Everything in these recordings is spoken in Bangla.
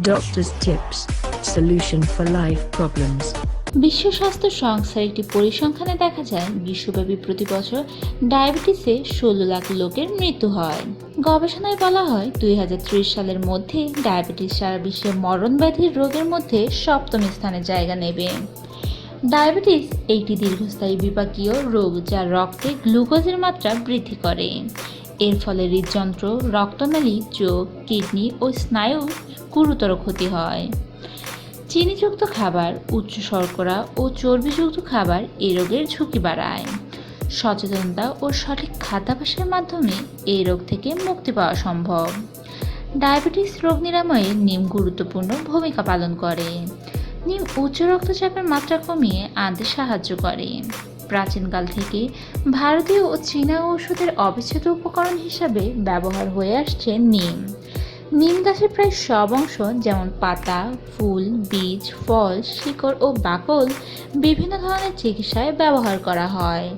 Doctor's Tips, Solution for Life Problems. বিশ্ব স্বাস্থ্য সংস্থার একটি পরিসংখ্যানে দেখা যায়, বিশ্বব্যাপী প্রতি বছর ডায়াবেটিসে ষোলো লাখ লোকের মৃত্যু হয়। গবেষণায় বলা হয়, দুই হাজার ত্রিশ সালের মধ্যে ডায়াবেটিস সারা বিশ্বে মরণ ব্যাধির রোগের মধ্যে সপ্তম স্থানে জায়গা নেবে। ডায়াবেটিস একটি দীর্ঘস্থায়ী বিপাকীয় রোগ যা রক্তে গ্লুকোজের মাত্রা বৃদ্ধি করে। এর ফলে হৃদযন্ত্র, রক্তনালী, চোখ, কিডনি ও স্নায়ু গুরুতর ক্ষতি হয়। চিনিযুক্ত খাবার, উচ্চ শর্করা ও চর্বিযুক্ত খাবার এই রোগের ঝুঁকি বাড়ায়। সচেতনতা ও সঠিক খাদ্যাভ্যাসের মাধ্যমে এই রোগ থেকে মুক্তি পাওয়া সম্ভব। ডায়াবেটিস রোগ নিরাময়ে নিম গুরুত্বপূর্ণ ভূমিকা পালন করে। নিম উচ্চ রক্তচাপের মাত্রা কমিয়ে আনতে সাহায্য করে। প্রাচীনকাল থেকে ভারতীয় ও চীনা ঔষধের অবিচ্ছেদ্য উপকরণ হিসাবে ব্যবহার হয়ে আসছে নিম। নিম গাছের প্রায় সব অংশ, যেমন পাতা, ফুল, বীজ, ফল, শিকড় ও বাকল, বিভিন্ন ধরনের চিকিৎসায় ব্যবহার করা হয়।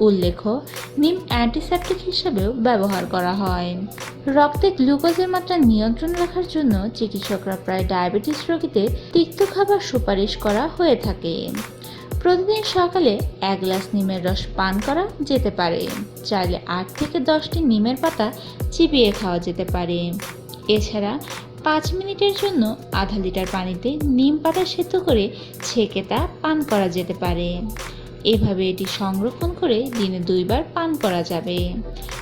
উল্লেখ্য, নিম অ্যান্টিসেপটিক হিসেবেও ব্যবহার করা হয়। রক্তে গ্লুকোজের মাত্রা নিয়ন্ত্রণ রাখার জন্য চিকিৎসকরা প্রায় ডায়াবেটিস রোগীদের তিক্ত খাবার সুপারিশ করা হয়ে থাকে। প্রতিদিন সকালে এক গ্লাস নিমের রস পান করা যেতে পারে। চাইলে আট থেকে দশটি নিমের পাতা চিবিয়ে খাওয়া যেতে পারে। এছাড়া পাঁচ মিনিটের জন্য আধা লিটার পানিতে নিম পাতা সেদ্ধ করে ছেঁকে তা পান করা যেতে পারে। এভাবে এটি সংরক্ষণ করে দিনে দুইবার পান করা যাবে।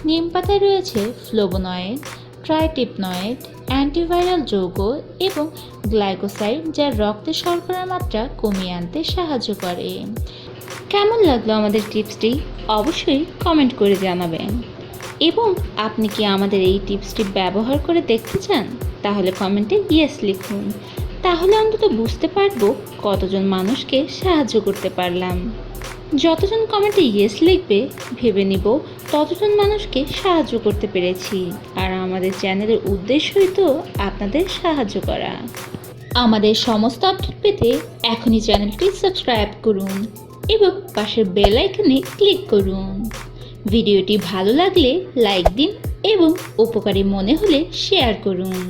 নিম পাতায় রয়েছে ফ্লোবোনয়েড, ট্রাইটিপনয়েড অ্যান্টিভাইরাল যৌগ এবং গ্লাইকোসাইড যা রক্তে শর্করার মাত্রা কমিয়ে আনতে সাহায্য করে। কেমন লাগল আমাদের টিপসটি? অবশ্যই কমেন্ট করে জানাবেন। এবং আপনি কি আমাদের এই টিপসটি ব্যবহার করে দেখতে চান? তাহলে কমেন্টে ইয়েস লিখুন। তাহলে অন্তত বুঝতে পারব কতজন মানুষকে সাহায্য করতে পারলাম। যতজন কমেন্টে ইয়েস লিখবে, ভেবে নিব ততজন মানুষকে সাহায্য করতে পেরেছি। আর আমাদের চ্যানেলের উদ্দেশ্যই তো আপনাদের সাহায্য করা। আমাদের সমস্ত আপডেট পেতে এখনই চ্যানেলটি সাবস্ক্রাইব করুন এবং পাশের বেল আইকনে ক্লিক করুন। ভিডিওটি ভালো লাগলে লাইক দিন এবং উপকারী মনে হলে শেয়ার করুন।